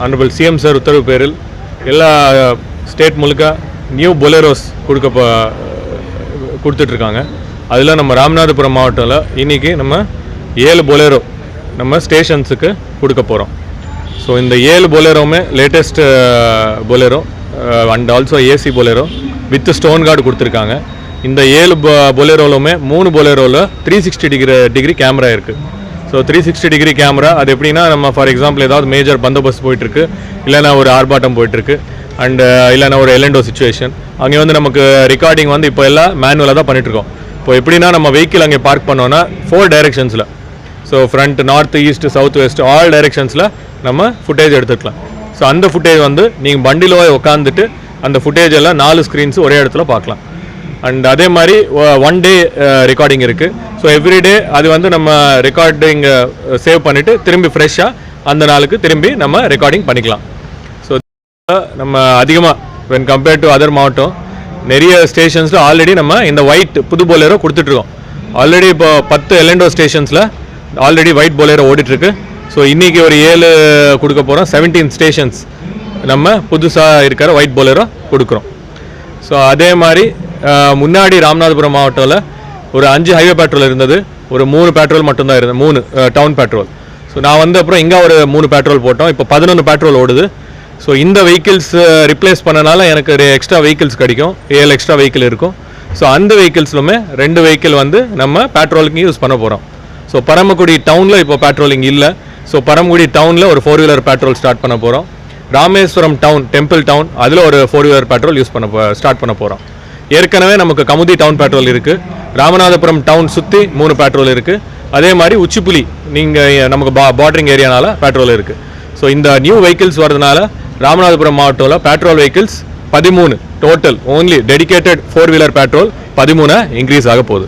Honourable CM sir உத்தரவு பேரில் எல்லா ஸ்டேட் முழுக்க நியூ பொலேரோஸ் கொடுக்க போ- கொடுத்துட்ருக்காங்க. அதில் நம்ம ராமநாதபுரம் மாவட்டத்தில் இன்றைக்கி நம்ம ஏழு பொலேரோ நம்ம ஸ்டேஷன்ஸுக்கு கொடுக்க போகிறோம் ஸோ இந்த ஏழு பொலேரோவுமே latest Bolero and also AC Bolero with stone guard கொடுத்துருக்காங்க. இந்த ஏழு பொலேரோலுமே மூணு பொலேரோவில் three sixty degree degree camera இருக்குது so three sixty degree camera அது எப்படின்னா நம்ம ஃபார் எக்ஸாம்பிள் ஏதாவது மேஜர் பந்தோபஸ்த் போயிட்டுருக்கு இல்லைனா ஒரு ஆர்ப்பாட்டம் போயிட்டுருக்கு அண்ட் uh, இல்லைன்னா ஒரு எலண்டோ சுச்சுவேஷன் அங்கே வந்து நமக்கு ரெக்கார்டிங் வந்து இப்போ எல்லாம் மேனுவலாக தான் பண்ணிட்டுருக்கோம். இப்போ எப்படின்னா நம்ம வெஹிக்கிள் அங்கே பார்க் பண்ணோன்னா four டைரெக்ஷன்ஸில் so front north east south west all டைரெக்ஷன்ஸில் நம்ம ஃபுட்டேஜ் எடுத்துக்கலாம். ஸோ அந்த ஃபுட்டேஜ் வந்து நீங்கள் வண்டியில் உட்காந்துட்டு அந்த ஃபுட்டேஜ் எல்லாம் நாலு ஸ்க்ரீன்ஸ் ஒரே இடத்துல பார்க்கலாம். அண்ட் அதே மாதிரி ஒன் டே ரெக்கார்டிங் இருக்குது ஸோ எவ்ரிடே அது வந்து நம்ம ரெக்கார்டிங் சேவ் பண்ணிவிட்டு திரும்பி ஃப்ரெஷ்ஷாக அந்த நாளுக்கு திரும்பி நம்ம ரெக்கார்டிங் பண்ணிக்கலாம். ஸோ நம்ம அதிகமாக வென் கம்பேர்ட் டு அதர் மாவட்டம் நிறைய ஸ்டேஷன்ஸில் ஆல்ரெடி நம்ம இந்த ஒயிட் புது போலேரோ கொடுத்துட்ருக்கோம் ஆல்ரெடி இப்போ பத்து எலண்டோ ஸ்டேஷன்ஸில் ஆல்ரெடி ஒயிட் போலேரோ ஓடிட்டுருக்கு. ஸோ இன்றைக்கி ஒரு ஏழு கொடுக்க போகிறோம் செவன்டீன் ஸ்டேஷன்ஸ் நம்ம புதுசாக இருக்கிற ஒயிட் போலேரோ கொடுக்குறோம். ஸோ அதே மாதிரி uh, முன்னாடி ராமநாதபுரம் மாவட்டத்தில் ஒரு அஞ்சு ஹைவே பெட்ரோல் இருந்தது. ஒரு மூணு பெட்ரோல் மட்டும்தான் இருந்தது. மூணு டவுன் பெட்ரோல் ஸோ நான் வந்து அப்புறம் இங்கே ஒரு மூணு பெட்ரோல் போட்டோம். இப்போ பதினொன்று பெட்ரோல் ஓடுது. ஸோ இந்த வெஹிக்கிள்ஸ் ரிப்ளேஸ் பண்ணனால எனக்கு எக்ஸ்ட்ரா வெஹிக்கிள்ஸ் கிடைக்கும். ஏழு எக்ஸ்ட்ரா வெஹிக்கிள் இருக்கும். ஸோ அந்த வெஹிக்கிள்ஸ்லுமே ரெண்டு வெஹிக்கிள் வந்து நம்ம பெட்ரோலுக்கு யூஸ் பண்ண போகிறோம் ஸோ பரமக்குடி டவுனில் இப்போ பெட்ரோலிங் இல்லை. ஸோ பரமக்குடி டவுனில் ஒரு ஃபோர் வீலர் பெட்ரோல் ஸ்டார்ட் பண்ண போகிறோம் ராமேஸ்வரம் டவுன் டெம்பிள் டவுன் அதில் ஒரு ஃபோர் வீலர் பெட்ரோல் யூஸ் பண்ண ஸ்டார்ட் பண்ண போகிறோம் ஏற்கனவே நமக்கு கமுதி டவுன் பெட்ரோல் இருக்குது ராமநாதபுரம் டவுன் சுற்றி மூணு பெட்ரோல் இருக்குது அதே மாதிரி உச்சிப்புலி நீங்கள் நமக்கு பா பார்டரிங் ஏரியானால பெட்ரோல் இருக்குது ஸோ இந்த நியூ வெஹிக்கிள்ஸ் வரதுனால ராமநாதபுரம் மாவட்டத்தில் பெட்ரோல் வெஹிக்கிள்ஸ் பதிமூணு. Total only dedicated four wheeler petrol பதிமூணை increase ஆக போகுது.